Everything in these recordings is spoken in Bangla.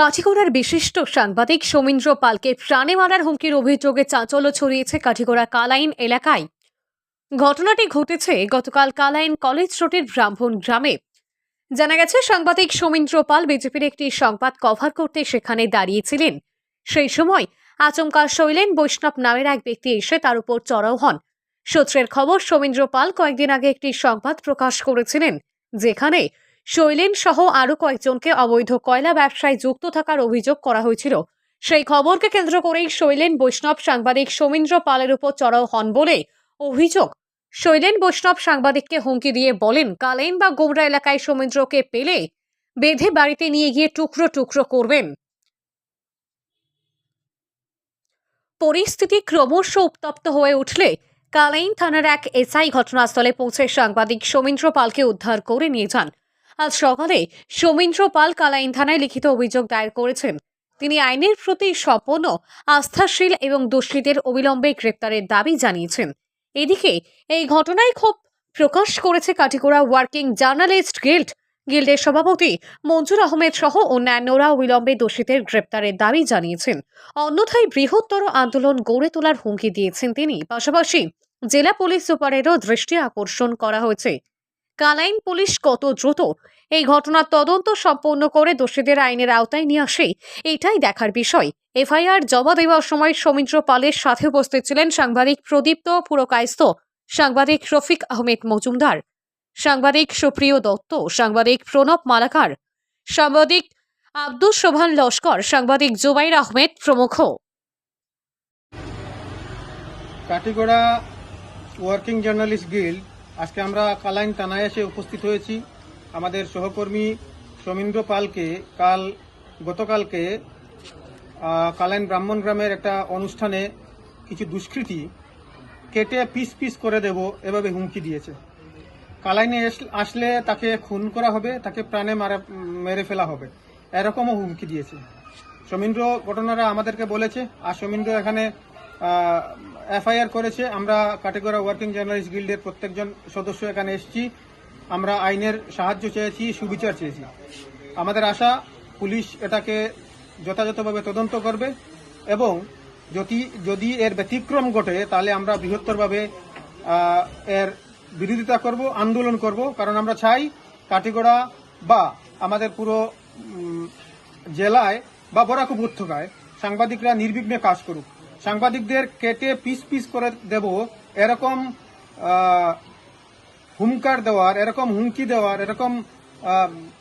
কাঠিগোড়ার বিশিষ্ট সাংবাদিক সৌমিন্দ্র পালকে প্রাণে মারার হুমকির অভিযোগে চাঞ্চল্য ছড়িয়েছে কাঠিগোড়া কালাইন এলাকায়। ঘটনাটি ঘটেছে গতকাল কালাইন কলেজ রোডের ব্রাহ্মণ গ্রামে। জানা গেছে, সাংবাদিক সৌমিন্দ্র পাল বিজেপির একটি সংবাদ কভার করতে সেখানে দাঁড়িয়েছিলেন। সেই সময় আচমকা শৈলেন বৈষ্ণব নামের এক ব্যক্তি এসে তার উপর চড়াও হন। সূত্রের খবর, সৌমিন্দ্র পাল কয়েকদিন আগে একটি সংবাদ প্রকাশ করেছিলেন, যেখানে শৈলেন সহ আরও কয়েকজনকে অবৈধ কয়লা ব্যবসায় যুক্ত থাকার অভিযোগ করা হয়েছিল। সেই খবরকে কেন্দ্র করেই শৈলেন, বৈষ্ণব সাংবাদিক সৌমিন্দ্র পালের উপর চড়াও হন বলে অভিযোগ। শৈলেন, বৈষ্ণব সাংবাদিককে হুমকি দিয়ে বলেন, কালেন বা গোমরা এলাকায় সৌমিন্দ্রকে পেলে বেঁধে বাড়িতে নিয়ে গিয়ে টুকরো টুকরো করবেন। পরিস্থিতি ক্রমশ উত্তপ্ত হয়ে উঠলে কালাইন থানার এক এসআই ঘটনাস্থলে পৌঁছে সাংবাদিক সৌমিন্দ্র পালকে উদ্ধার করে নিয়ে যান। আজ সকালে সৌমিন্দ্র পাল কালাইন থানায় লিখিত অভিযোগ দায়ের করেছেন। তিনি আইনের প্রতি সম্পন্ন আস্থাশীল এবং দোষীদের অবিলম্বে গ্রেপ্তারের দাবি জানিয়েছেন। এদিকে এই ঘটনায় ক্ষোভ প্রকাশ করেছে কাটিগোড়া ওয়ার্কিং জার্নালিস্ট গিল্ড। গিল্ডের সভাপতি মঞ্জুর আহমেদ সহ অন্যান্যরা অবিলম্বে দোষীদের গ্রেপ্তারের দাবি জানিয়েছেন। অন্যথায় বৃহত্তর আন্দোলন গড়ে তোলার হুমকি দিয়েছেন তিনি। পাশাপাশি জেলা পুলিশ সুপারেরও দৃষ্টি আকর্ষণ করা হয়েছে। কালাইন পুলিশ কত দ্রুত? এই ঘটনার তদন্ত সম্পন্ন করে দোষীদের আইনের আওতায় নিয়ে আসে। এটাই দেখার বিষয়। এফআইআর জমা দেওয়ার সময় সৌমিত্র পালের সাথে উপস্থিত ছিলেন সাংবাদিক প্রদীপ্ত পুরকায়স্থ, সাংবাদিক রফিক আহমেদ মজুমদার, সাংবাদিক সুপ্রিয় দত্ত, সাংবাদিক প্রণব মালাকার, সাংবাদিক আব্দুল সোভান লস্কর, সাংবাদিক জুবাইর আহমেদ প্রমুখ। কাটিগড়া ওয়ার্কিং জার্নালিস্ট গিল্ড আজকে আমরা কালাইন থানায় এসে উপস্থিত হয়েছি। আমাদের সহকর্মী সমীন্দ্র পালকে কাল, গতকালকে কালাইন ব্রাহ্মণ গ্রামের একটা অনুষ্ঠানে কিছু দুষ্কৃতী কেটে পিস পিস করে দেব, এভাবে হুমকি দিয়েছে। কালাইনে আসলে তাকে খুন করা হবে, তাকে প্রাণে মারা, মেরে ফেলা হবে, এরকমও হুমকি দিয়েছে। সমীন্দ্র ঘটনারা আমাদেরকে বলেছে, আর সমীন্দ্র এখানে এফআইআর করেছে। আমরা কাটেগড়া ওয়ার্কিং জার্নালিস্ট গিল্ডের প্রত্যেকজন সদস্য এখানে এসেছি। আমরা আইনের সাহায্য চেয়েছি, সুবিচার চেয়েছি। আমাদের আশা, পুলিশ এটাকে যথাযথভাবে তদন্ত করবে এবং যদি যদি এর ব্যতিক্রম ঘটে, তাহলে আমরা বৃহত্তরভাবে এর বিরোধিতা করব, আন্দোলন করব। কারণ আমরা চাই কাটিগড়া বা আমাদের পুরো জেলায় বা বরাক উপত্যকায় সাংবাদিকরা নির্বিঘ্নে কাজ করুক। সাংবাদিকদের কেটে পিস পিস করে দেব। এরকম হুমকার দেওয়ার, এরকম হুমকি দেওয়ার, এরকম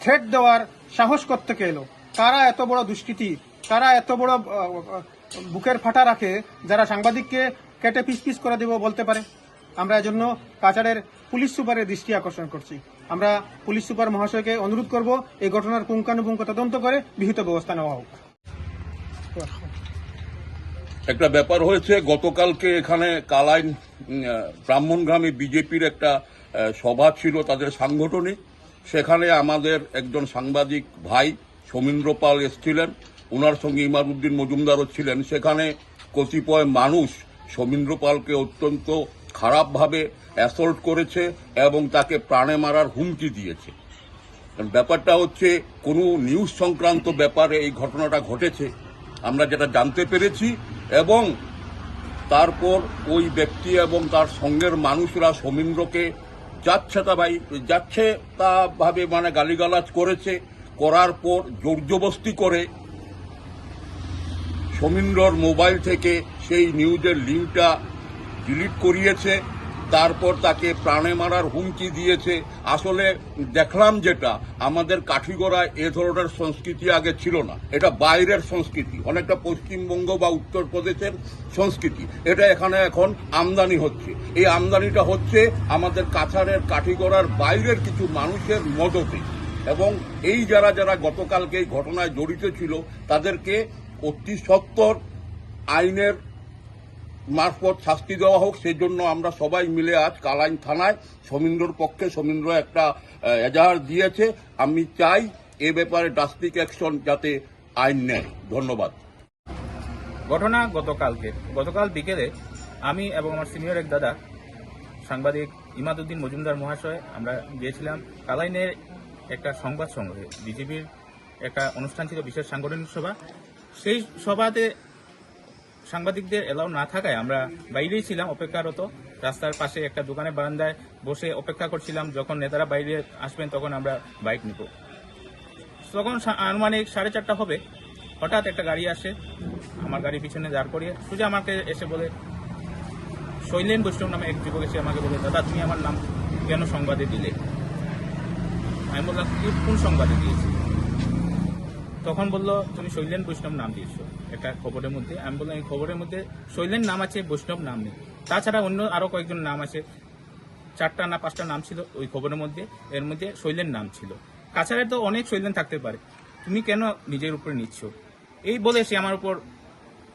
থ্রেট দেওয়ার সাহস করতে এলো? কারা এত বড় দুষ্কৃতি? কারা এত বড় বুকের ফাটা রাখে যারা সাংবাদিককে কেটে পিস পিস করে দেব বলতে পারে? আমরা এজন্য কাছাড়ের পুলিশ সুপারের দৃষ্টি আকর্ষণ করছি। আমরা পুলিশ সুপার মহাশয়কে অনুরোধ করব, এই ঘটনার পুঙ্খানুপুঙ্খ তদন্ত করে বিহিত ব্যবস্থা নেওয়া হোক। একটা ব্যাপার হয়েছে, গতকালকে এখানে কালাইন ব্রাহ্মণগ্রামে বিজেপির একটা সভা ছিল তাদের সাংগঠনিক। সেখানে আমাদের একজন সাংবাদিক ভাই সমীন্দ্র পাল এসছিলেন ওনার সঙ্গে ইমারুদ্দিন মজুমদারও ছিলেন। সেখানে কতিপয় মানুষ সমীন্দ্র পালকে অত্যন্ত খারাপভাবে অ্যাসল্ট করেছে এবং তাকে প্রাণে মারার হুমকি দিয়েছে। ব্যাপারটা হচ্ছে, কোনো নিউজ সংক্রান্ত ব্যাপারে এই ঘটনাটা ঘটেছে। আমরা যেটা জানতে পেরেছি এবং তারপর ওই ব্যক্তি এবং তার সঙ্গের মানুষরা সমীন্দ্রকে যাচ্ছে তা ভাই যাচ্ছে তা ভাবে মানে গালিগালাজ করেছে। করার পর জোরজবস্তি করে সমীন্দ্রর মোবাইল থেকে সেই নিউজের লিঙ্কটা ডিলিট করিয়েছে। তারপর তাকে প্রাণে মারার হুমকি দিয়েছে। আসলে দেখলাম যেটা, আমাদের কাঠিগড়ায় এ ধরনের সংস্কৃতি আগে ছিল না। এটা বাইরের সংস্কৃতি, অনেকটা পশ্চিমবঙ্গ বা উত্তরপ্রদেশের সংস্কৃতি। এটা এখানে এখন আমদানি হচ্ছে। এই আমদানিটা হচ্ছে আমাদের কাছাড়ের কাঠিগড়ার বাইরের কিছু মানুষের মদতে। এবং এই যারা যারা গতকালকে এই ঘটনায় জড়িত ছিল, তাদেরকে অতি সত্বর আইনের মারফত শাস্তি দেওয়া হোক সেই জন্য আমরা সবাই মিলে আজ কালাইন থানায় সমীন্দ্রর পক্ষে সমীন্দ্র একটা এজাহার দিয়েছে। আমি চাই এ ব্যাপারে ড্রাস্টিক অ্যাকশন যাতে আইন নেয়। ধন্যবাদ। ঘটনা গতকালকে, গতকাল বিকেলে আমি এবং আমার সিনিয়র এক দাদা, সাংবাদিক ইমাদুদ্দিন মজুমদার মহাশয়, আমরা গিয়েছিলাম কালাইনের একটা সংবাদ সংগ্রহে, বিজেপির একটা অনুষ্ঠান ছিল বিশেষ সাংগঠনিক সভা। সেই সভাতে সাংবাদিকদের এলাও না থাকায় আমরা বাইরেই ছিলাম, অপেক্ষারত। রাস্তার পাশে একটা দোকানের বারান্দায় বসে অপেক্ষা করছিলাম, যখন নেতারা বাইরে আসবেন তখন আমরা বাইক নিব। তখন আনুমানিক সাড়ে চারটা হবে। হঠাৎ একটা গাড়ি আসে, আমার গাড়ি পিছনে দাঁড় করিয়ে সোজা আমাকে এসে বলে, শৈলেন বৈষ্ণব নামে এক যুবক এসে আমাকে বলে, দাদা, তুমি আমার নাম কেন সংবাদে দিলে? আমি বললাম কোন সংবাদে দিয়েছি তখন বলল, তুমি শৈলেন বৈষ্ণব নাম দিয়েছ। একটা খবরের মধ্যে। আমি বললাম, এই খবরের মধ্যে শৈলেন নাম আছে, বৈষ্ণব নাম নেই। তাছাড়া অন্য আরও কয়েকজন নাম আছে। চারটা না পাঁচটা নাম ছিল ওই খবরের মধ্যে। এর মধ্যে শৈলেন নাম ছিল। কাছাড়ে তো অনেক শৈলেন থাকতে পারে। তুমি কেন নিজের উপরে নিচ্ছ? এই বলে সে আমার উপর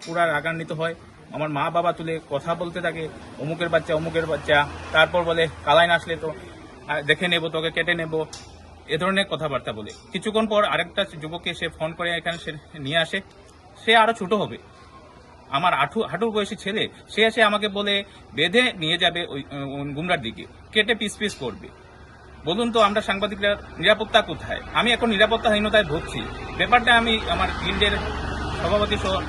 পুরা রাগান্বিত হয়। আমার মা বাবা তুলে কথা বলতে থাকে, অমুকের বাচ্চা অমুকের বাচ্চা। তারপর বলে, কালাইন আসলে তো দেখে নেব, তোকে কেটে নেব। এ ধরনের কথাবার্তা বলে। কিছুক্ষণ পর আরেকটা যুবককে সে ফোন করে, এখানে সে নিয়ে আসে। সে আরও ছোট হবে। আমার আঠু, হাঁটুর বয়সী ছেলে, সে এসে আমাকে বলে, বেঁধে নিয়ে যাবে ওই গুমরার দিকে। কেটে পিস পিস করবে। বলুন তো, আমরা সাংবাদিকরা, নিরাপত্তা কোথায়? আমি এখন নিরাপত্তাহীনতায় ভুগছি। ব্যাপারটা আমি আমার গিল্ডের সভাপতি সহ,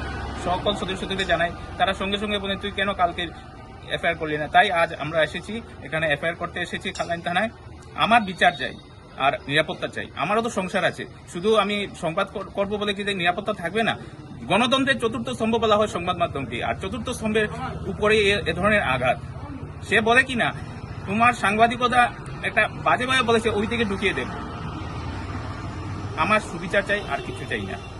সকল সদস্যদের জানাই। তারা সঙ্গে সঙ্গে বলেন তুই কেন কালকে এফআইআর করলি না? তাই আজ আমরা এসেছি। এখানে এফআইআর করতে এসেছি খালাইন থানায়। আমার বিচার চাই। আর নিরাপত্তা চাই। আমারও তো সংসার আছে। শুধু আমি সংবাদ করব বলে কি নিরাপত্তা থাকবে না? গণতন্ত্রের চতুর্থ স্তম্ভ বলা হয় সংবাদ মাধ্যমকে আর চতুর্থ স্তম্ভের উপরে এ ধরনের আঘাত। সে বলে কি না? তোমার সাংবাদিকতা একটা বাজে বাজে বলেছে, ওই থেকে ঢুকিয়ে দেব। আমার সুবিচার চাই, আর কিছু চাই না।